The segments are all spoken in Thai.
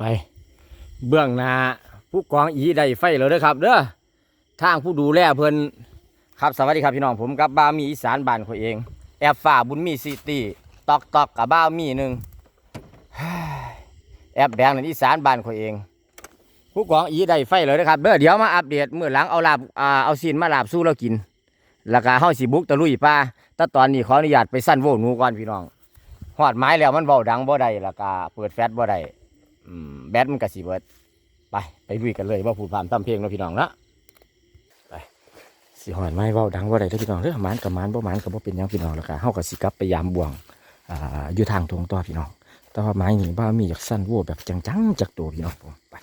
ไป เบื้องหน้าผู้กองอีได้ไฟแล้วเด้อครับเด้อทางผู้ดูแลเพิ่นครับสวัสดีครับพี่น้องผมกับบ้าวมีอีสานบ้านเขาเอง แอบฝ่าบุญมีซิตี้ตอกตอกกับบ้าวมีหนึ่งแอบแดงนั่นอีสานบ้านเขาเอง ผู้กองอีได้ไฟเลยนะครับเด้อเดี๋ยวมาอัปเดตเมื่อหลังเอาลาบอ่าเอาซีนมาลาบสู้เรากินแล้วก็เฮาสิบุกตะลุยป่าแต่ตอนนี้ขออนุญาตไปสั้นโว้หนูก่อนพี่น้องหอดไม้แล้วมันเบาดังบ่ได้แล้วก็เปิดแฟลชบ่ได้ แบตมันก็สิเบิดไป ไปลุยกันเลยว่าพูดผ่านตามเพลงเราพี่น้องเนะไปสิหอนไม้ว่าดังว่าได้เด้อพี่น้องเรื่อหมานกับหมานบ่หมานกับ่เป็นยังพี่น้องแล้วก็เฮาก็สิกลับไปยามบ่วงอ่าอยู่ทางทงต่อพี่น้อง แต่ว่าไม้นี่บ้ามีอยากสั้นวัวแบบจังๆจากตัวพี่น้องผมไป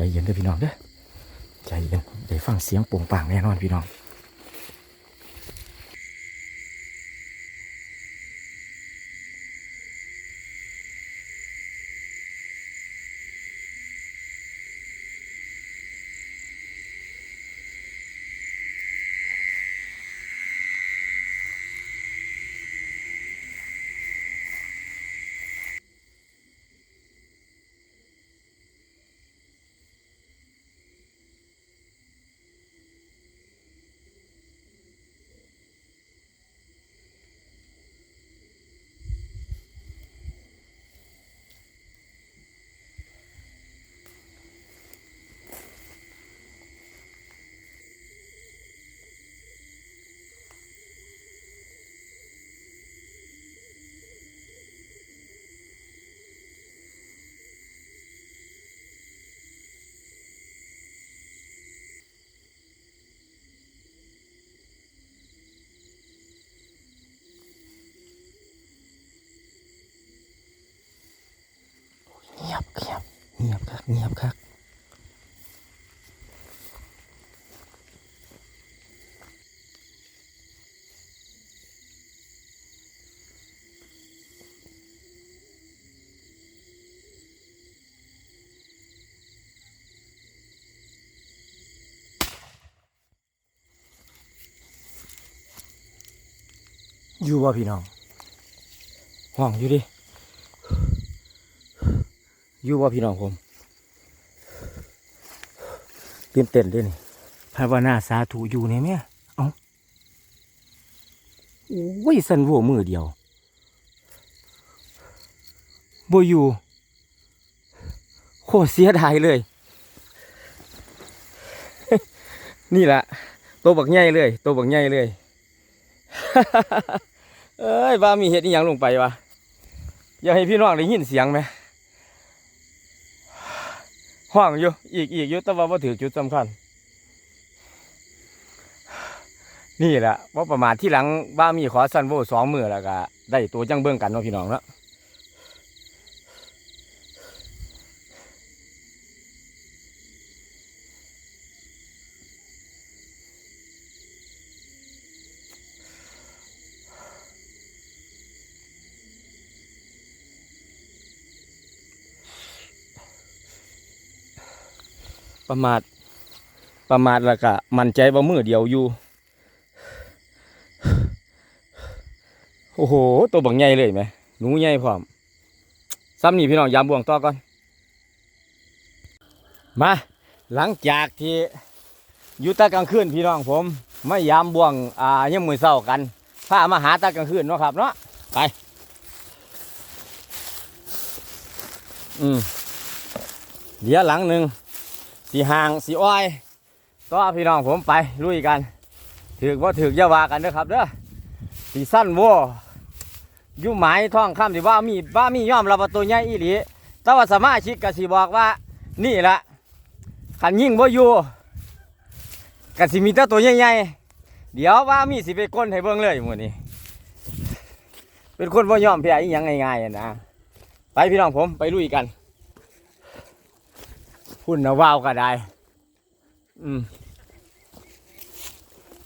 ใจเย็นเด้อพี่น้องเด้อใจเย็นได้ฟังเสียงโป่งป่างแน่นอนพี่น้อง บเงียบเงียบครับเงียบครับอยู่บ่พี่น้องห้องอยู่ดิ อยู่ว่าพี่น้องผมตื่นเต้นด้วยนี่ภาวนาสาธุอยู่เนี่ยแม่เอาโอ้ยสันโวมือเดียวบ่อยู่โคตรเสียดายเลย นี่แหละตัวบักใหญ่เลยตัวบักใหญ่เลยเอ้ยว่ามีเห็ดอีหยังลงไปวะอยากให้พี่น้องได้ยินเสียงไหม ห้องอยู่อีกอีกอยู่แต่ว่าบ่ถือจุดสำคัญ นี่แหละว่าประมาทที่หลังบ้ามีขอสันโวสองมือแล้วก็ได้ตัวจังเบื้องกันเนาะพี่น้องเนาะ ประมาทประมาทแล้วก็มั่นใจว่ามือเดียวอยู่ โอ้โห ตัวบักใหญ่เลยไหมหนูใหญ่พร้อมซ้ำนี่พี่น้องยามบ่วงต่อก่อน มา หลังจากที่อยู่ตากลางคืนพี่น้องผมไม่ยามบ่วงอ่ายังมือเศร้ากันพามาหาตากลางคืนเนาะครับเนาะไปอืมเดี๋ยวหลังหนึ่ง สีหางสีอ้อยก็พี่น้องผมไปลุยกันถือว่าถือยาวากันเด้อครับเด้อสีสั้นวัวยู่หมายท่องคำที่ว่ามีว่ามีย่อมรับว่าตัวใหญ่อีหลีแต่ว่าสมาชิกกสิบอกว่า นี่แหละขันยิ่งว่าอยู่กสิมีแต่ตัวใหญ่ๆเดี๋ยวว่ามีสิไปก้นให้เบิ่งเลยหมื้นี้เป็นคนว่ายอมแพ้อีหยังง่ายๆนะไปพี่น้องผมไปลุยกัน พุ่นนะว้าวก็ได้ อืม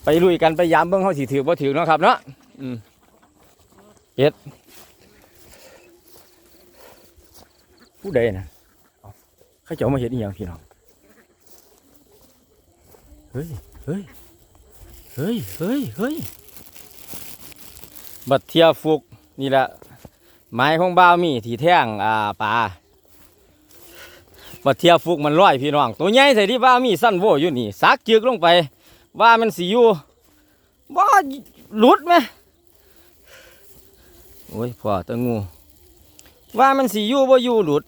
ไปลุยกันไปยามเบิ้งเขาสิถือบ่ถือเนาะครับ เนาะ อืมเอ็ดผู้ใดนะเอ้าเขามาเห็นอีหยังพี่น้อง เฮ้ย เฮ้ย เฮ้ย เฮ้ย เฮ้ย บัดเทียฟุกนี่แหละไม้ของบ้าวมีที่แท่งอ่าปลา บัดเทียฟุกมันร้อยพี่น้อง ตัวใหญ่ใส่ที่บ้ามีสั้นโวอยู่นี่ซักจึกลงไป ว่ามันสีอยู่ว่าหลุดไหมโอ้ยพ่อตะงู ว่ามันสีอยู่บ่อยู่หลุด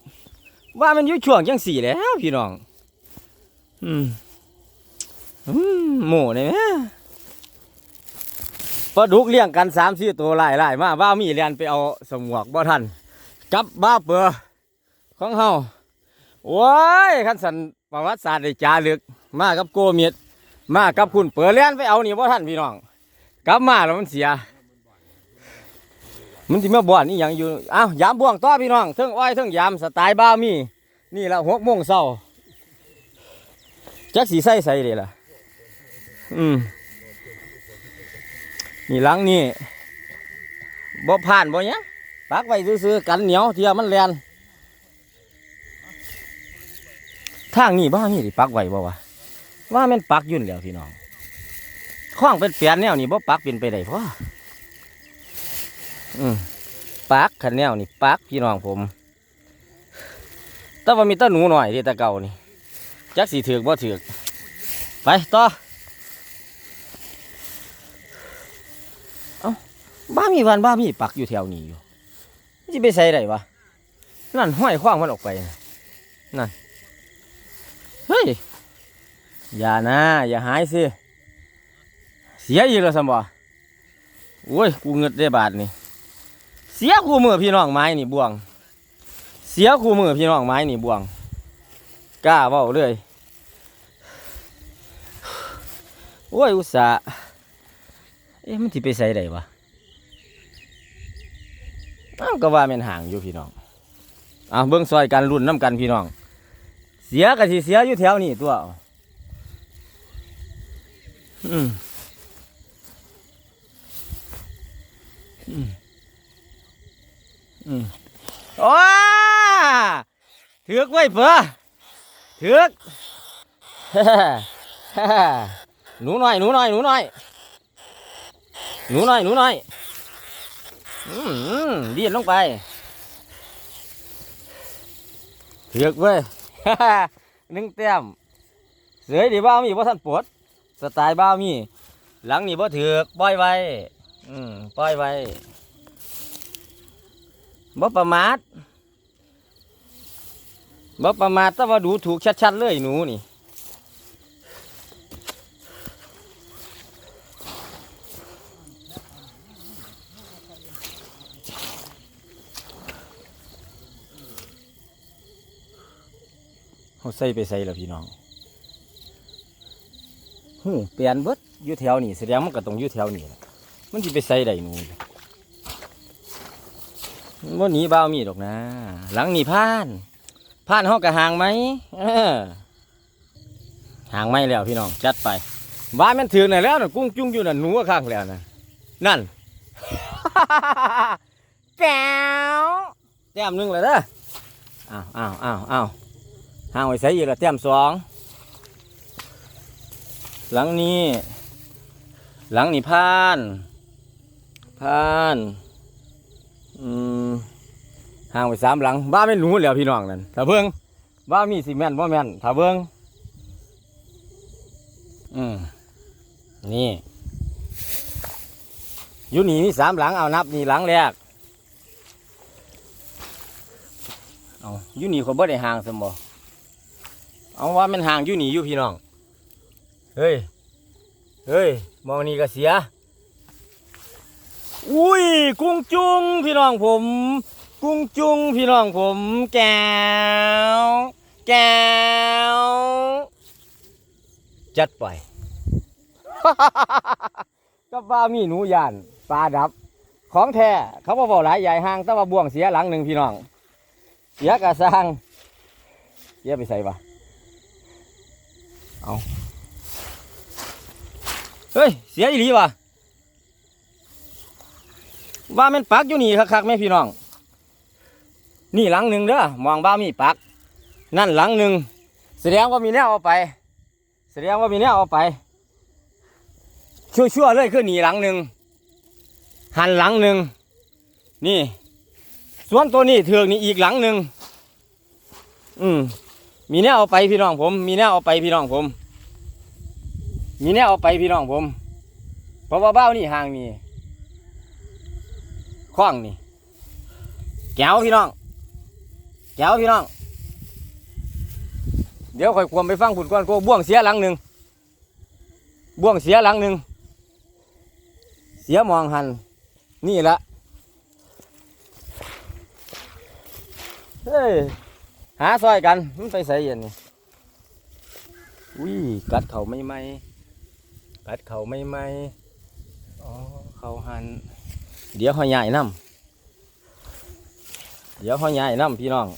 ว่ามันอยู่ช่วงจังสี่แล้วพี่น้อง อืมอืมหมูนี่แหมปลาดุกเลี้ยงกันสามสี่ตัวไล่ไล่มาบ้ามีเรียนไปเอาสมวกบ่ทันกับบ้าเปือของเฮา โอ้ยขันสันประวัติศาสตร์ได้จารึก มากับโกเมียดมากับคุณเปิดเลียนไปเอานี่บ่ทันพี่น้อง กลับมาแล้วมันเสีย มันที่มาบ่อนนี่ยังอยู่อ้าวยามบ่วงต่อพี่น้องเทิงอ้อยเทิงยามสไตล์บ้ามี นี่ละหกโมงเช้าจักสีใส่ใส่เลยล่ะ อืม นี่หลังนี่บ่ผ่านบ่เนี้ยปักไว้ซื้อๆกันเหนียวเทียมันแลน ทางนี้บ้ามีดิปักไว้บ่วะว่ามันปักยุ่นแล้วพี่น้องข้องเป็นเปลี่ยนแนวนี่บ่ปักเป็นไปได้พ่ออืมปักขันแนวนี่ปักพี่น้องผมแต่ว่ามีแตาหนูหน่อยที่ตะเก่านี่จักสีถือกบ่ถือกไปต่อเอาบ้ามีวันบ้ามีปักอยู่แถวนี้อยู่จะไปใส่ได้วะนั่นห้อยขว้างมันออกไปนะนั่น เฮ้ย อย่านะ อย่าหายสิ เสียอีกแล้วสมบ่โอ้ย กูเงิดได้บาทนี่ เสียกูมือพี่น้องไม้นี่บ่วง เสียคู่มือพี่น้องไม้นี่บ่วง กล้าเบ้าเลยโอ้ย อุตส่าห์เอ๊ะมันที่ไปใส่ได้ปะอ้าวก็ว่ามันห่างอยู่พี่น้องอะเบิ้องซอยกันรุ่นน้ำกันพี่น้อง เสียก็สิเสียอยู่แถวนี้ตัวอืมอืมอืมโอ้ถือกไว้เพื่อถือกหนูน้อยหนูน้อยหนูน้อยหนูน้อยหนูน้อยอืมอืมดีดลงไปถือกเว้ย หนึ่งแต้มเสือยดีบ้ามีบ่ท่านปวดสไตล์บ้ามี หลังนี่บ่ถือกปล่อยไว้อืมปล่อยไว้บ่ประมาทบ่ประมาทต้องมาดูถูกชัดๆเลยหนูนี่ เขาใส่ไปใส่แล้วพี่น้องหูเปลี่ยนเบิดอยู่แถวนี้แสดงมันก็ต้องอยู่แถวนี้แหละมันสิไปใส่ได้หนูวันนี้บ้ามีดอกนะ หลังนี่ผ่านผ่านห้องกระหางไหมเออห่างไหมแล้วพี่น้องจัดไปบ้านมันถือน่ะแล้วนะกุ้งจุ้งอยู่น่ะหนูข้างแล้วนะนั่นแก้วแต้มนึงเลยเด้ออ้าวอ้าวอ้าวอ้าว ห่างไว้ใส่อีกละเต็มสองหลังนี้ หลังนี้พานพานอืมห่างไว้สามหลังบ้าไม่รู้แล้วพี่น้องนั่นถ้าเบิ้งบ้ามีซีเมนต์บ่แม่นถ้าเบิ้งอืมนี่อยู่นี่มีสามหลังเอานับนี่หลังแรกเอาอยู่นี่เขาบ่ได้ห่างสมบ่ เอาว่ามันห่างอยู่หนีอยู่พี่น้อง เฮ้ย เฮ้ย มองนี่ก็เสีย อุ้ย กุ้งจุงพี่น้องผม กุ้งจุงพี่น้องผม แก้ว แก้ว จัดไปก็ว่ามีหนูยานปลาดับ ของแท้เขาบอกหลายใหญ่ห้างแต่ว่าบ่วงเสียหลังหนึ่งพี่น้อง เสียกระซังเสียไปใส่ปะ เอาเฮ้ย เสียอีหลีวะว่ามันปักอยู่นี่คักๆแม่พี่น้อง นี่หลังหนึ่งเด้อมองบ้ามีปัก นั่นหลังหนึ่งแสดงว่ามีแนวเอาไป แสดงว่ามีแนวเอาไป ชั่วๆเลยคือหนีหลังหนึ่งหันหลังหนึ่งนี่ สวนตัวนี้เถือกนี่อีกหลังหนึ่งอืม มีแนวเอาไปพี่น้องผม มีแนวเอาไปพี่น้องผม มีแนวเอาไปพี่น้องผมเพราะว่าเบ้านี่ห่างนี่คล้องนี่แก้วพี่น้องแก้วพี่น้อง เดี๋ยวคอยควมไปฟังผุดก่อนโกบ่วงเสียหลังหนึ่งบ่วงเสียหลังหนึ่งเสียมองหัน นี่ละเฮ้ย หาซอยกันมันไปใส่เย็นนี่อุ้ยกัดเขาไม่ไหมกัดเขาไม่ไหมอ๋อเขาหันเดี๋ยวเขาใหญ่น้ำเดี๋ยวเขาใหญ่น้ำพี่น้อง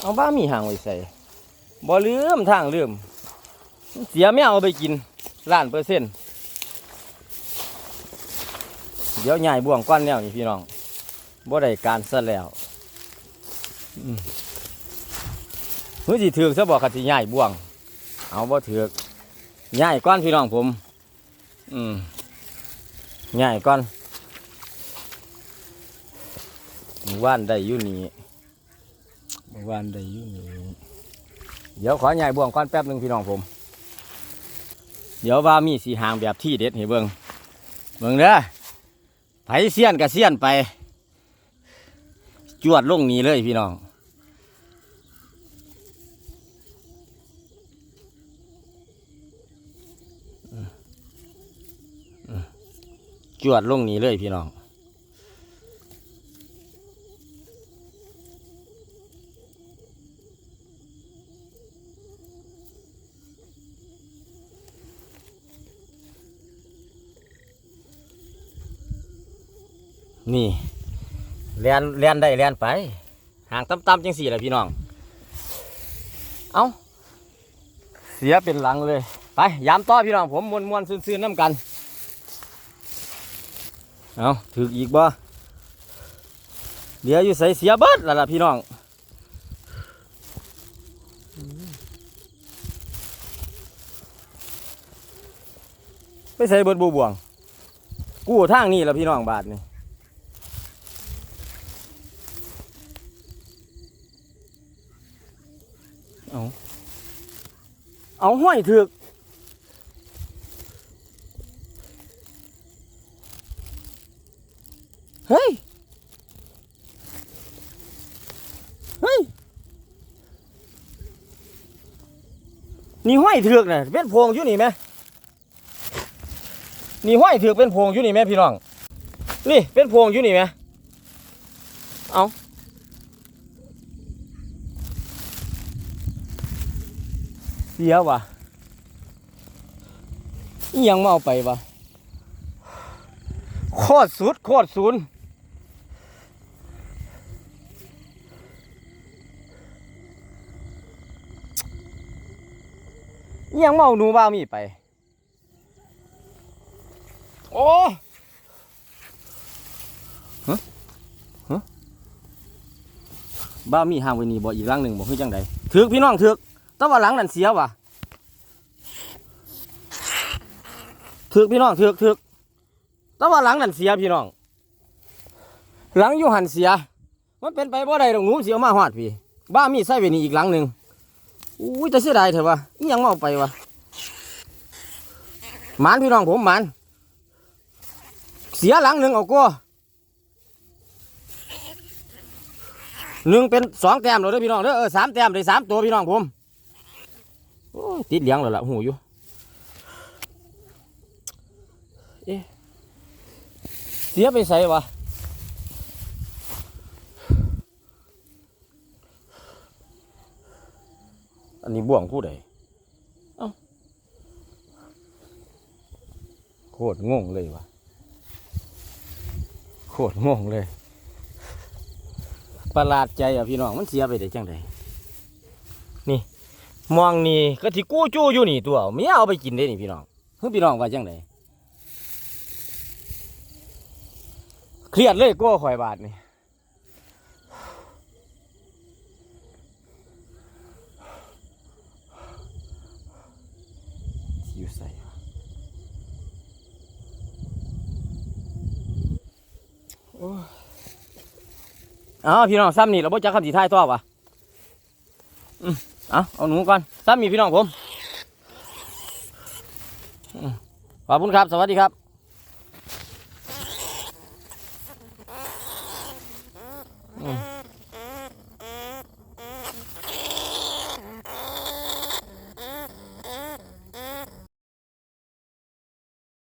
เอาบ้ามีห่างไว้ใส่บ่ลืมทางลืมเสียไม่เอาไปกินล้านเปอร์เซ็นต์เดี๋ยวใหญ่บ่วงก้อนแล้วนี่พี่น้องบ่ได้การซะแล้วอืม เฮ้ยสิถือกซะบอกขัดสิใหญ่บ่วง เอาบ่ถือใหญ่ก้อนพี่น้องผม อืมใหญ่ก้อนหมู่บ้านได้อยู่นี่หมู่บ้านได้อยู่นี่เดี๋ยวขอใหญ่บ่วงก้อนแป๊บหนึ่งพี่น้องผม เดี๋ยวว่ามีสีหางแบบที่เด็ดให้เบิงเบิ่งเด้อไผเสียนกับเสียนไป จวดลงนี้เลยพี่น้อง จวดลงนี้เลยพี่น้องนี่เลียนเลียนได้เลียนไปห่างต่ำๆจังสี่แหละพี่น้อง เอาเสียเป็นหลังเลย ไปยามต่อพี่น้องผมมวนมวนๆซื่นๆน้ำกัน เอาถืออีกบ่เดี๋ยวอยู่ใส่เสียเบิดล้วล่ะพี่น้องไปใส่เบิดบูบวง กู้ทางนี้แล้วพี่น้องบาทนี่เอาเอาห้อยถึก เฮ้ย เฮ้ย นี่ห้อยเถือกน่ะเป็นโพงอยู่นี่ไหมนี่ห้อยเถือกเป็นโพงอยู่นี่ไหมพี่น้อง นี่เป็นโพงอยู่นี่ไหมเอาเสียวะยังมาเอาไปวะโคตรสุดโคตรศูนย์ ยังมาเอาหนูบ้ามีไป โอ้ฮะฮะบ้ามีห่างไว้นี่บ่อีกหลังหนึ่งบ่คือจังใดถือกพี่น้องถือกแต่ว่าหลังนั่นเสียว่ะถือกพี่น้องถือกถือกแต่ว่าหลังนั่นเสียพี่น้อง หลังอยู่หันเสีย มันเป็นไปบ่ได้ดอกหนูเสียมาหอดพี่ บ้ามีใส่ไว้นี่อีกหลังหนึ่ง อุ้ยจะเสียดายเถอะวะยังมาเอาไปวะหมานพี่น้องผมหมานเสียหลังหนึ่งเอาก็หนึ่งเป็นสองแต้มเลยด้พี่น้องเด้อเออสามแต้มได้สามตัวพี่น้องผมโอ้ติดเลี้ยงเลยล่ะหูอยู่เอ๊ะเสียไปใส่วะ อันนี้บ่วงผู้ใดเอ้าโคตรงงเลยวะโคตรงงเลย ประหลาดใจอะพี่น้องมันเสียไปได้จังไดนี่มองนี่ก็ที่กู้จู้อยู่นี่ตัวไม่เอาไปกินได้นี่พี่น้องเฮ้ยพี่น้องว่าจังไดเครียดเลยกู้ข่อยบาทนี่ อยู่ใส่วะโอ้ยอ้าวพี่น้องซ้ำนี่เราบ่จักคำสีท้ายตัววะอืมเอาเอาหนูก่อนซ้ำมีพี่น้องผมขอบคุณครับ สวัสดีครับ